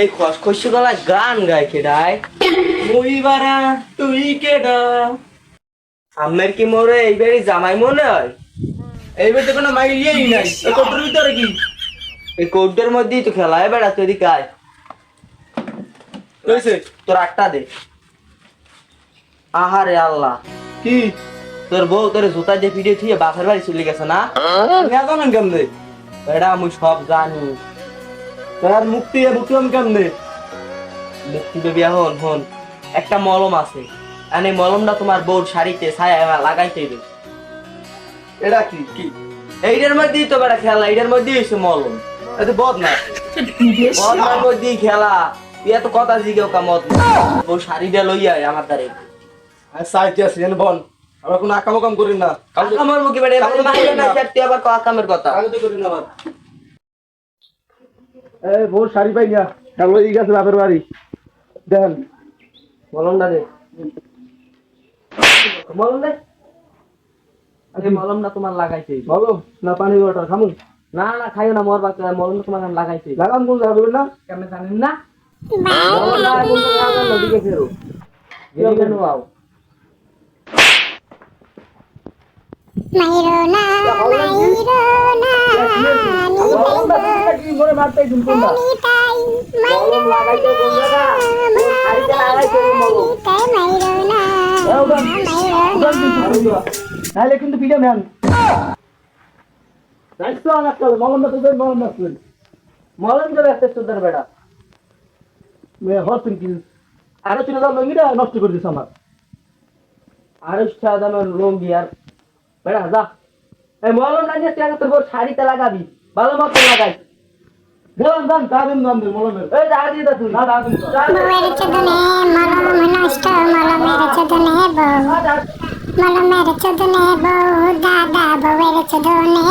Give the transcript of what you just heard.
এই খসখসি গলা গান গায় কেডায় মুই বারা তুই কেডা আমের কি মোরে এইবারই জামাই মনে হয়? এইবার তো কোনো মাইলিয়েই নাই। এ কটুর ভিতরে কি? এই মধ্যেই তো খেলা হয় বেড়া তুই আয়। তোর আটটা দে। আহারে আল্লাহ। কি? তোর বউ তোর জুতা দিয়ে পিঠে থুয়ে বাপের বাড়ি চলে গেছে না? না জানেন কেমনে? বেড়া আমি সব জানি। তার মুক্তি বুঝলাম কেমনে মুক্তি দেবী হন হন একটা মলম আছে। আর এই মলমটা তোমার বউর শাড়িতে ছায়া লাগাইতে হবে এটা কি? কি? এইটার মধ্যেই তো বেড়া খেলা এইটার মধ্যেই হয়েছে মলম। এটা বদ না। মলমের মধ্যেই খেলা। তুই এত কথা জিগেও কামত বউ শাড়িটা লইয়া আমার দ্বারে। সাইতে আছে জানেন বল আমরা কোনো আকাম কাম করি না। আমার মুখে বেড়ে কাগজে মাইরে না। চারটি আবার কামের কথা? কাগজে করি না আবার। এই বউ শাড়ি পাই না ই গেছে বাপের বাড়ি। দেন। মলমটা দে মলম দে। এই মলমটা তোমার লাগাইছে। বলো না পানি ওয়াটার খামু না না খাইও না মোর বাচ্চা মলমটা তোমার লাগাইছে। লাগাম কোন যাবে না? কেমনে জানেন না? মলম নদীকে ফেরো। আও? মাইরো না মাইরো মরে মারতে কোনটা? নিতাই লাগাইতে কোন জায়গা না? কিন্তু পিঠে নেন মলম মলম তোদের। বেটা কি? আরও চলে যাও লঙ্গিটা নষ্ট করে দিস আমার। আর সাদা দামের লুঙ্গি আর বেটা যা। এই মলম লাগিয়ে তুই আগে তোর শাড়িতে লাগাবি। ভালো মতো লাগাই। গেলাম তা দিন দাম দিন মলমের এই দিয়ে দে তুই না তা দিন। যা দে। বউয়ের চোদনে মলম বউ। চোদনে বউ দাদা বউয়ের চোদনে